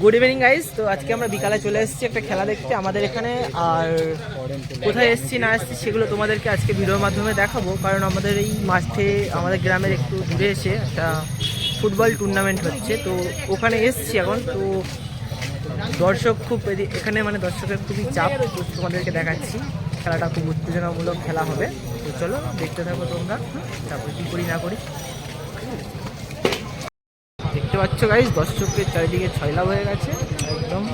Good evening guys তো আজকে আমরা বিকালে চলে এসেছি একটা খেলা দেখতে আমাদের এখানে। আর কোথায় এসেছি, না এসেছি সেগুলো তোমাদেরকে আজকে ভিডিওর মাধ্যমে দেখাবো। কারণ আমাদের এই মাঠে, আমাদের গ্রামের একটু দূরে এসে একটা ফুটবল টুর্নামেন্ট হচ্ছে। তো ওখানে এসেছি এখন। তো দর্শক খুব এখানে মানে দর্শকের খুবই চাপ। তোমাদেরকে দেখাচ্ছি। খেলাটা খুব উত্তেজনামূলক খেলা হবে। তো চলো, দেখতে থাকো তোমরা। তারপর কী করি, না করি। দেখতে পাচ্ছ গাইজ দর্শকের চারিদিকে ছয়লাভ হয়ে গেছে একদম।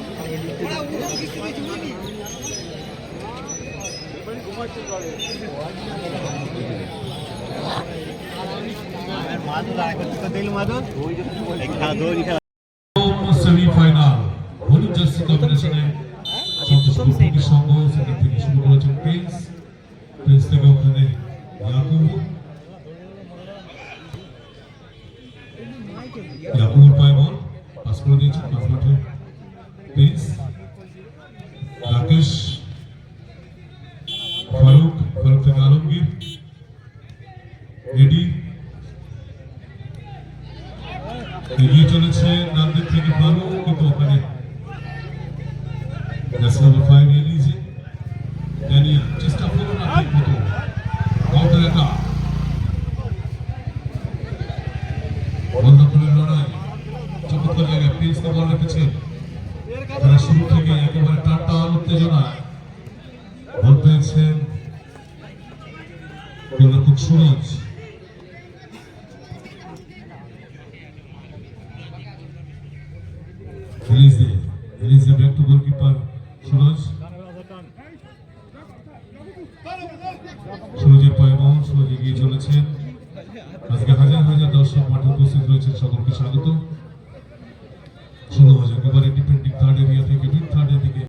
সেমিফাইনাল হলুদ জার্সি কম্বিনেশনে শুরু করেছেন প্রিন্স প্রিন্স থেকে ওখানে ইয়াকুব ইয়াকুবের পায়ে বল পাস করে দিয়েছেন মাঝমাঠে প্রিন্স রাকেশ ফারুক ফারুক থেকে আলমগীর এডি এগিয়ে চলেছে নান্দের থেকে ভালো কিন্তু ওখানে ন্যাশনাল নাম্বার ফাইভ নিয়ে নিয়েছে ড্যানিয়েল চেষ্টা প্রিন্সকে রেখেছে তারা শুরু থেকে একেবারে টান উত্তেজনায় বল পেয়েছেন গোলরক্ষক Suraj. Release release back Suraj. সুরজের পায়ে সুরজ এগিয়ে চলেছেন। আজকে হাজার হাজার দর্শক মাঠে উপস্থিত রয়েছেন সকলকে স্বাগত। ষোলো হাজার একেবারে